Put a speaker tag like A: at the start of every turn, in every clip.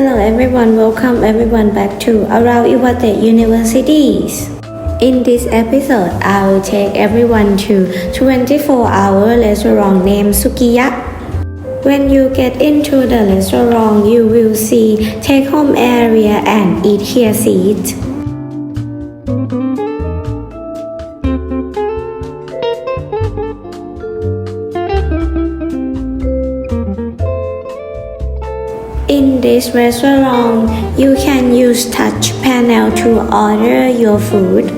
A: Hello everyone, welcome everyone back to Around Iwate Universities. In this episode, I will take everyone to 24-hour restaurant named Sukiya. When you get into the restaurant, you will see take-home area and eat here seat. In this restaurant, you can use touch panel to order your food.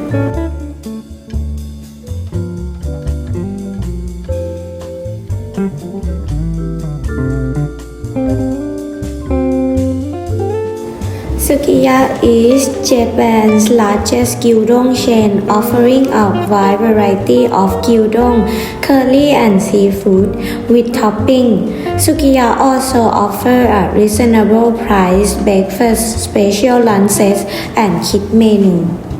A: Sukiya is Japan's largest gyudon chain offering a wide variety of gyudon, curry and seafood with topping. Sukiya also offer a reasonable price breakfast, special lunches and kid menu.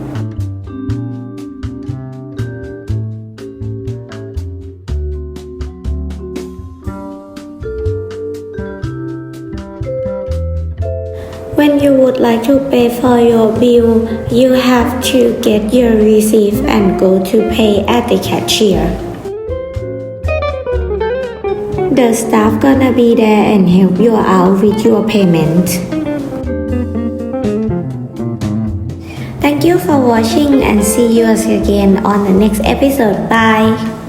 A: When you would like to pay for your bill, you have to get your receipt and go to pay at the cashier. The staff gonna be there and help you out with your payment. Thank you for watching and see you again on the next episode. Bye.